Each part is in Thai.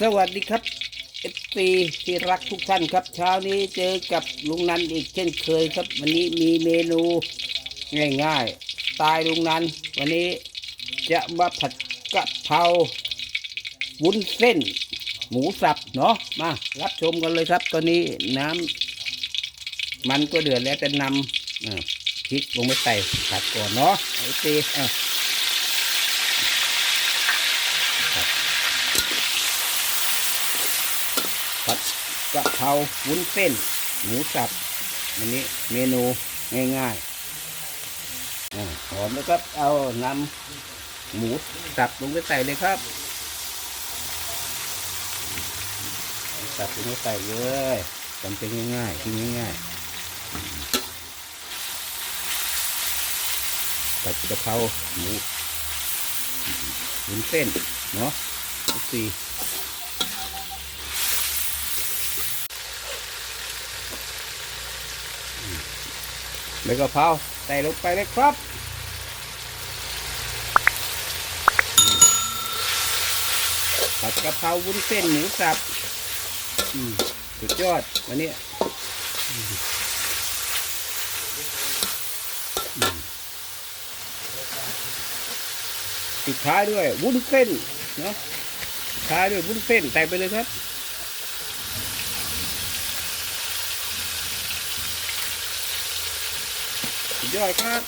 สวัสดีครับเอฟซีที่รักทุกท่านครับ เช้านี้เจอกับลุงนันอีกเช่นเคยครับ วันนี้มีเมนูง่ายๆตล์ลุงนัน วันนี้จะมาผัดกะเพราวุ้นเส้น หมูสับเนาะมา รับชมกันเลยครับ ตอนนี้น้ำมันก็เดือดแล้วจะนำพริกลงไปใส่ผัดก่อนเนาะไอ้ตีอะ ผัดกะเพราวุ้นเส้น หมูสับอันนี้เมนูง่ายๆอาหอมแล้วก็เอานำหมูสับลงไปใส่เลยครับ สับลงไปใส่เลยทำเป็นง่ายๆกินง่ายๆผัดกะเพราหมูวุ้นเส้นเนาะสี่ ใบกะเพราใส่ลงไปเลยครับผัดกะเพราวุ้นเส้นหมูสับอืมสุดยอดวันนี้ปิดท้ายด้วยวุ้นเส้นเนาะท้ายด้วยวุ้นเส้นใส่ไปเลยครับ สุด ยอดครับ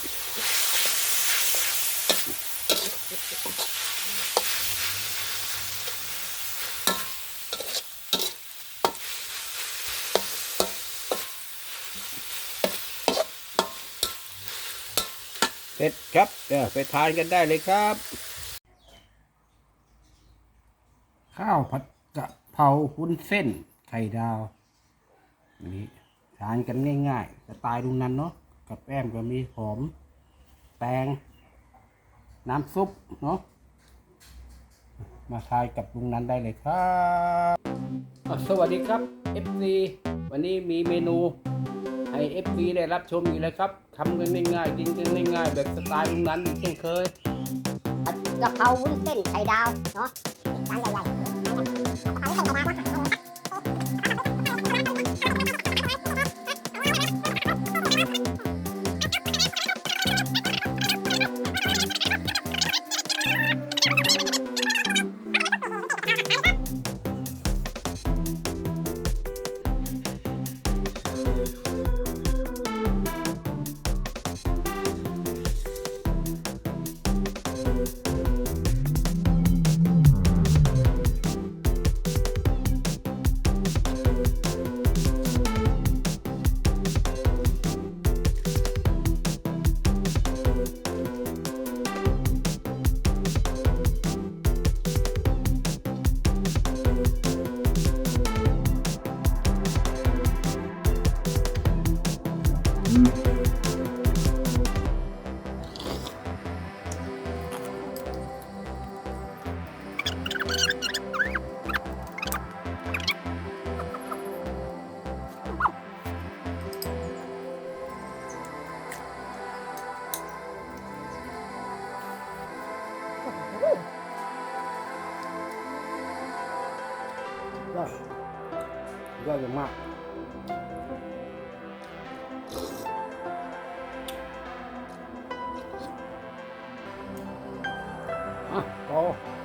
เสร็จครับเดี๋ยวไปทานกันได้เลยครับ ข้าวผัดกะเพราวุ้นเส้นไข่ดาวนนี้ทานกันง่ายๆสไตล์ลุงนันเนาะ กับแอมก็มีหอม แตง น้ำซุป เนาะมาทานกับลุงนันได้เลยครับอะสวัสดีครับ FC วันนี้มีเมนูให้ FC ได้รับชมอีกแล้วครับทำกันง่ายๆกินกันง่ายๆแบบสไตล์ลุงนันเช่นเคยผัดกะเพราวุ้นเส้นไข่ดาว เนาะจานใหญ่ยอ ยอดอย่างมากอะ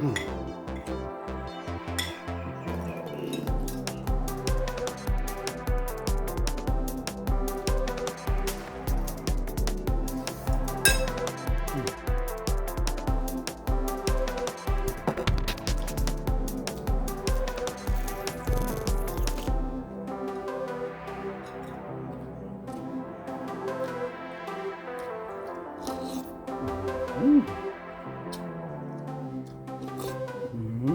음. 음. อื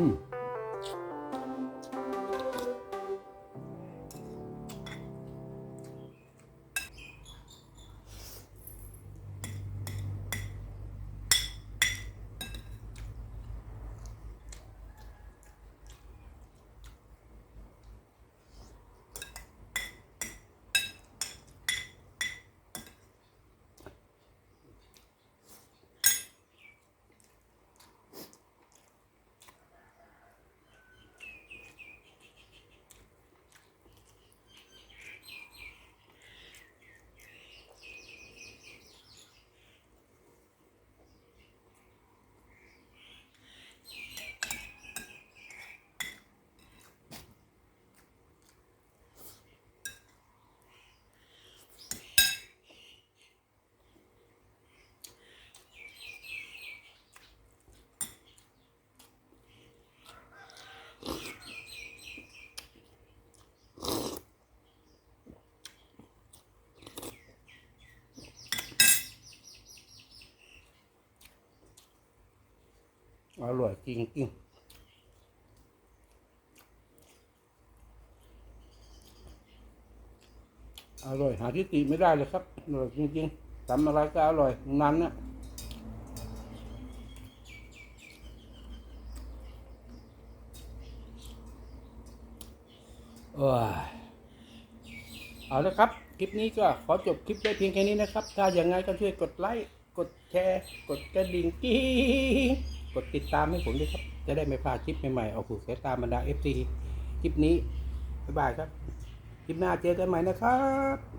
อร่อยจริงจริงอร่อยหาที่ติไม่ได้เลยครับอร่อยจริงๆทำอะไรก็อร่อยนั้นนะเออเอาละครับ คลิปนี้ก็ขอจบคลิปไว้เพียงแค่นี้นะครับ ถ้าอย่างไงก็ช่วยกดไลค์ กดแชร์ กดกระดิ่งกิ้งกดติดตามให้ผมด้วยครับ จะได้ไม่พลาดคลิปใหม่ๆ ออกสู่สายตาบรรดาเอฟซีคลิปนี้ บ๊ายบายครับ คลิปหน้าเจอกันใหม่นะครับ